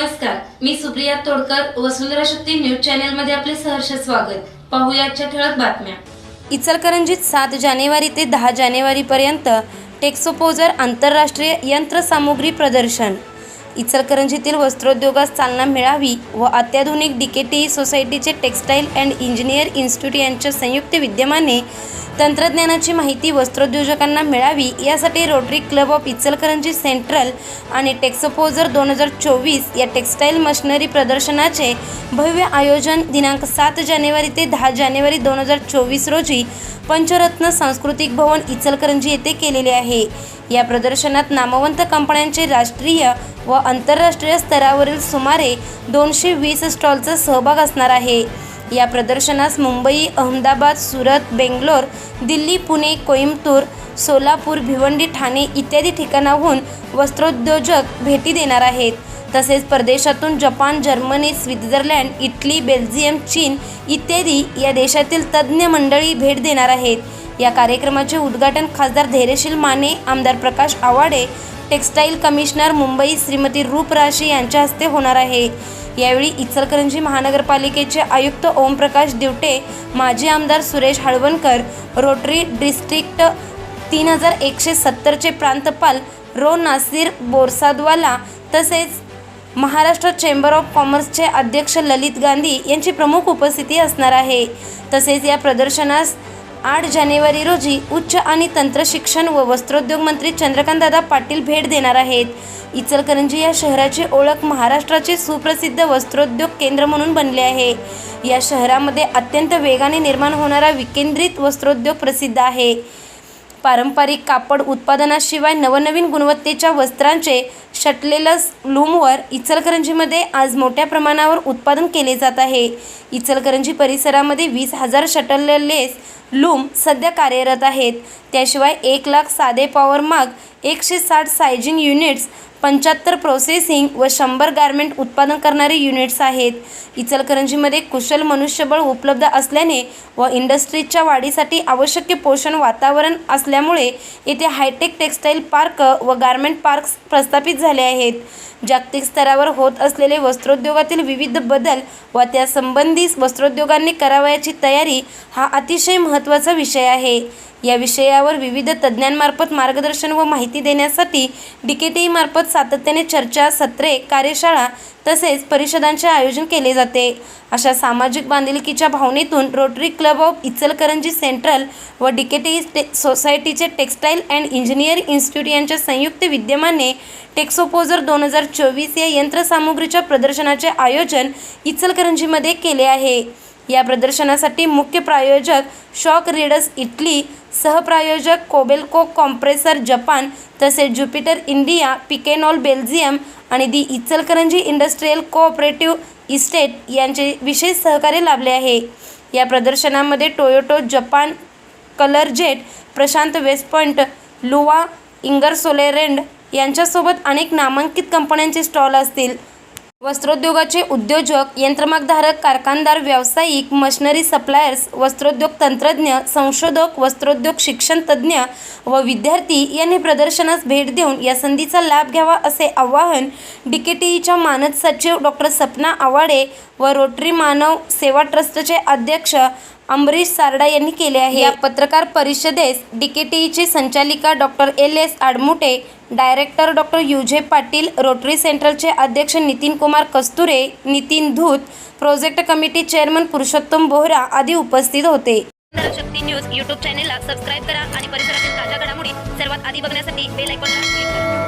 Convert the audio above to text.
नमस्कार मी Supriya Todkar Vasundhara Shakti news channel मध्ये आपले सहर्ष स्वागत. पाहुयाच्या ठळक बातम्या. इचलकरंजीत सात जानेवारी ते दहा जानेवारीपर्यंत टेक्सोपोजर आंतरराष्ट्रीय यंत्रसामुग्री प्रदर्शन. इचलकरंजीतील वस्त्रोद्योगास चालना मिळावी व अत्याधुनिक डीकेटी सोसायटीचे टेक्स्टाईल अँड इंजिनियर इन्स्टिट्यूट यांच्या संयुक्त विद्यमाने तंत्रज्ञानाची माहिती वस्त्रोद्योजकांना मिळावी यासाठी rotary club of Ichalkaranji central आणि टेक्सपोजर दोन हजार चोवीस या टेक्स्टाईल मशिनरी प्रदर्शनाचे भव्य आयोजन दिनांक सात जानेवारी ते दहा जानेवारी दोन हजार चोवीस रोजी पंचरत्न सांस्कृतिक भवन इचलकरंजी येथे केलेले आहे. या प्रदर्शनात नामवंत कंपन्यांचे राष्ट्रीय व आंतरराष्ट्रीय स्तरावरील सुमारे दोनशे वीस स्टॉलचा सहभाग असणार आहे. या प्रदर्शनास मुंबई अहमदाबाद सुरत बेंगलोर दिल्ली पुणे कोईमतूर सोलापूर भिवंडी ठाणे इत्यादी ठिकाणाहून वस्त्रोद्योजक भेटी देणार आहेत. तसेच परदेशातून Japan Germany Switzerland Italy Belgium चीन इत्यादी या देशातील तज्ज्ञ मंडळी भेट देणार आहेत. या कार्यक्रमाचे उद्घाटन खासदार धैर्यशील माने आमदार प्रकाश आवाडे टेक्स्टाईल कमिशनर मुंबई श्रीमती रूपराशी यांच्या हस्ते होणार आहे. यावेळी इचलकरंजी महानगरपालिकेचे आयुक्त ओमप्रकाश दिवटे माजी आमदार सुरेश हळवणकर रोटरी डिस्ट्रिक्ट तीन हजार एकशे सत्तरचे प्रांतपाल रो नासिर बोरसादवाला तसेच महाराष्ट्र चेंबर ऑफ कॉमर्सचे अध्यक्ष ललित गांधी यांची प्रमुख उपस्थिती असणार आहे. तसेच या प्रदर्शनास आठ जानेवारी रोजी उच्च आणि तंत्रशिक्षण व वस्त्रोद्योग मंत्री चंद्रकांतदादा पाटील भेट देणार आहेत. इचलकरंजी या शहराची ओळख महाराष्ट्राचे सुप्रसिद्ध वस्त्रोद्योग केंद्र म्हणून बनले आहे. या शहरामध्ये अत्यंत वेगाने निर्माण होणारा विकेंद्रित वस्त्रोद्योग प्रसिद्ध आहे. पारंपरिक कापड उत्पादनाशिवाय नवनवीन गुणवत्तेच्या वस्त्रांचे शटलेलस लूमवर इचलकरंजीमध्ये आज मोठ्या प्रमाणावर उत्पादन केले जात आहे. इचलकरंजी परिसरामध्ये वीस हजार शटललेस लूम सध्या कार्यरत आहेत. त्याशिवाय एक लाख साधे पॉवर माग एकशे साठ सायजिंग युनिट्स पंच्याहत्तर प्रोसेसिंग व शंभर गारमेंट उत्पादन करणारे युनिट्स आहेत. इचलकरंजीमध्ये कुशल मनुष्यबळ उपलब्ध असल्याने व इंडस्ट्रीजच्या वाढीसाठी आवश्यक पोषण वातावरण असल्यामुळे येथे हायटेक टेक्स्टाईल पार्क व गारमेंट पार्क्स प्रस्थापित झाले आहेत. जागतिक स्तरावर होत असलेले वस्त्रोद्योगातील विविध बदल व त्यासंबंधी वस्त्रोद्योगांनी करावयाची तयारी हा अतिशय महत्त्वाचा विषय आहे. या विषयावर विविध तज्ज्ञांमार्फत मार्गदर्शन व माहिती माहिती देण्यासाठी डी के टी मार्फत सातत्याने चर्चा सत्रे कार्यशाळा तसेच परिषदांचे आयोजन केले जाते. अशा सामाजिक बांधिलकीच्या भावनेतून rotary club of Ichalkaranji central व डी के टी टे सोसायटीचे टेक्स्टाईल अँड इंजिनियर इन्स्टिट्यूट यांच्या संयुक्त विद्यमाने टेक्सोपोजर दोन हजार चोवीस या यंत्रसामुग्रीच्या प्रदर्शनाचे आयोजन इचलकरंजीमध्ये केले आहे. या प्रदर्शनासाठी मुख्य प्रायोजक शॉक रीडर्स इटली सहप्रायोजक कोबेल्को कॉम्प्रेसर जपान तसेच ज्युपिटर इंडिया पिकेनॉल बेल्जियम आणि the Ichalkaranji industrial cooperative estate यांचे विशेष सहकार्य लाभले आहे. या प्रदर्शनामध्ये Toyota Japan colour jet Prashant west point Luwa Ingersoll Rand यांच्यासोबत अनेक नामांकित कंपन्यांचे स्टॉल असतील. वस्त्रोद्योगाचे उद्योजक यंत्रमागधारक कारखानदार व्यावसायिक मशनरी सप्लायर्स वस्त्रोद्योग तंत्रज्ञ संशोधक वस्त्रोद्योग शिक्षण तज्ज्ञ व विद्यार्थी यांनी प्रदर्शनास भेट देऊन या संधीचा लाभ घ्यावा असे आवाहन डी के टीईच्या मानद सचिव डॉक्टर सपना आवाडे व रोटरी मानव सेवा ट्रस्टचे अध्यक्ष अमरीश सारडा यांनी केले आहे. या पत्रकार परिषदेस डी के टीईची संचालिका doctor L. S. Admute director doctor युझे Patil rotary सेंट्रलचे अध्यक्ष Nitin Kumar Kasture Nitin Dhoot project committee chairman Purushottam Bohra आदी उपस्थित होते. शक्ती न्यूज यूट्यूब चॅनेलला सबस्क्राईब करा आणि परिसरातील ताज्या घडामोडी सर्वात आधी बघण्यासाठी बेल आयकॉनला क्लिक करा.